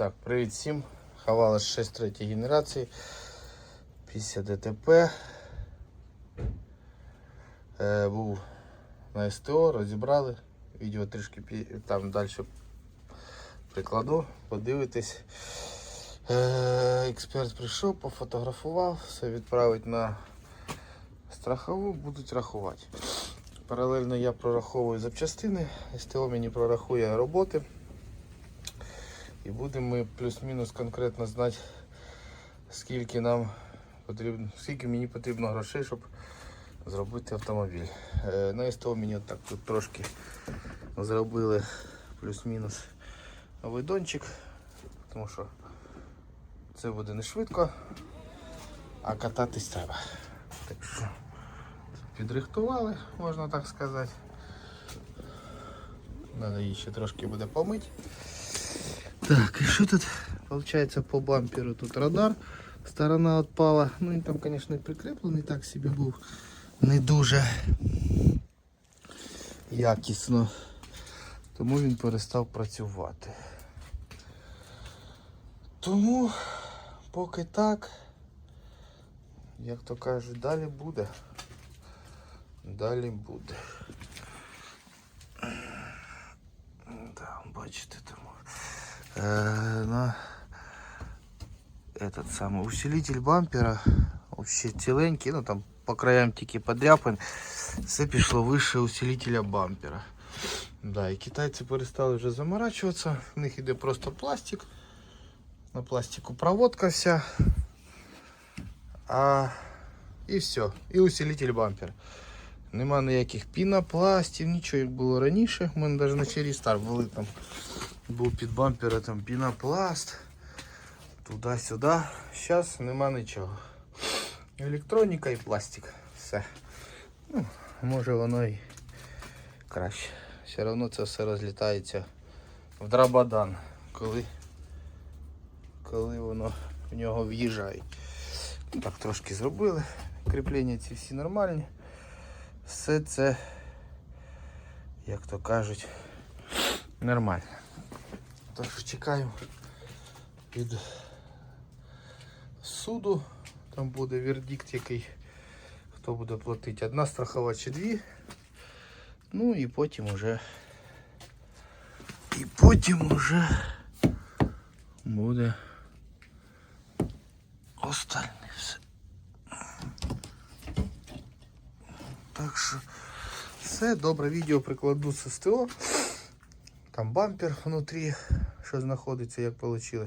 Так, привіт всім. Хавала 6 третьої генерації. Після ДТП. Е, був на СТО, розібрали. Відео трішки там далі прикладу, подивитесь. Е, експерт прийшов, пофотографував, все відправить на страхову, будуть рахувати. Паралельно я прораховую запчастини, СТО мені прорахує роботи. І будемо ми плюс-мінус конкретно знати, скільки нам потрібно, скільки мені потрібно грошей, щоб зробити автомобіль. Е, На СТО мені так тут трошки зробили плюс-мінус новий дончик, тому що це буде не швидко, а кататись треба. Так що підрихтували, можна так сказати. Надо її ще трошки буде помити. Так, і що тут? Получається по бамперу тут радар. Сторона відпала. Ну він там, звісно, прикріплений так собі був. Не дуже якісно. Тому він перестав працювати. Тому поки так, як то кажуть, далі буде. Далі буде. Да, бачите тому. Э, на этот самый усилитель бампера вообще ціленький, ну там по краям тільки подряпин, все пішло вище усилителя бампера. Да, і китайці перестали вже заморачуватися, в них іде просто пластик, на пластику проводка вся, а і все, і усилитель бампера. Нема ніяких пінопластів, нічого як було раніше. У мене навіть на чері стар були там Був під бампера там пінопласт. Туди-сюди. Зараз нема нічого. Електроніка і пластик. Все. Ну, може воно і краще. Все одно це все розлітається в драбадан, коли, коли воно в нього в'їжджає. Ну, Так трошки зробили. Кріплення ці всі нормальні. Все це, як то кажуть, нормально. Так що чекаю від суду. Там буде вердикт який, хто буде платити. Одна страхова чи дві. Ну і потім уже. І потім уже буде остальне все. Так що все, добре відео прикладу з СТО. Там бампер внутрі, що знаходиться, як вийшло.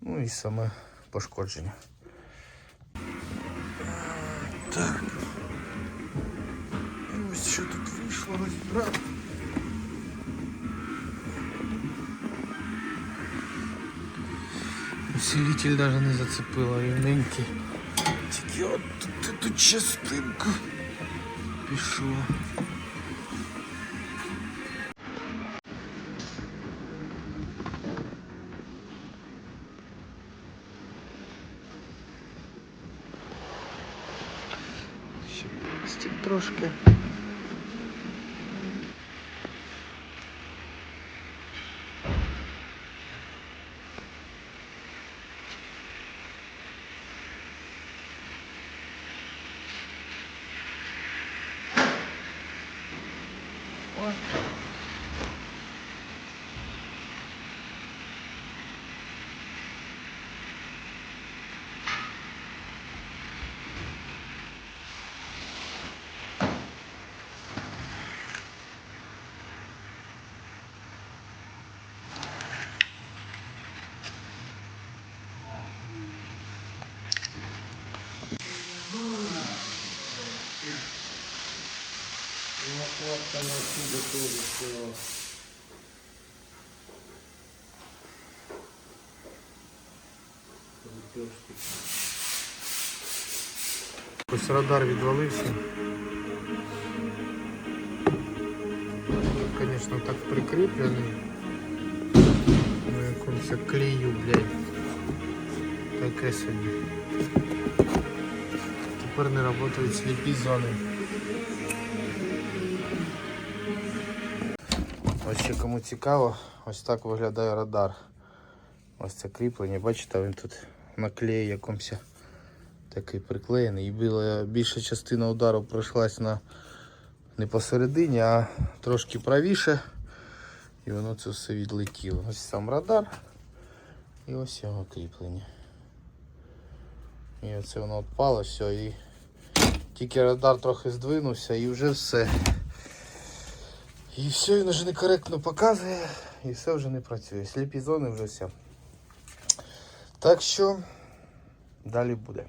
Ну і саме пошкодження. Так. І ось що тут вийшло розібрати. Усилитель даже не зацепило рівненький. Тільки от тут, тут частинку пішло. трошки. От. Пластик трошки. Ой. Ось радар відвалився. Звісно, так прикріплений. На якомусь клею, блядь. Таке собі. Тепер не працюють сліпі зони. Ще кому цікаво, ось так виглядає радар. Ось це кріплення, бачите, він тут на клеї якомусь такий приклеєний. І більша частина удару пройшлась на не посередині, а трошки правіше. І воно це все відлетіло. Ось сам радар і ось його кріплення. І оце воно відпало, все, і тільки радар трохи здвинувся і вже все. І все, він вже некоректно показує, і все вже не працює. Сліпі зони вже все. Так що далі буде.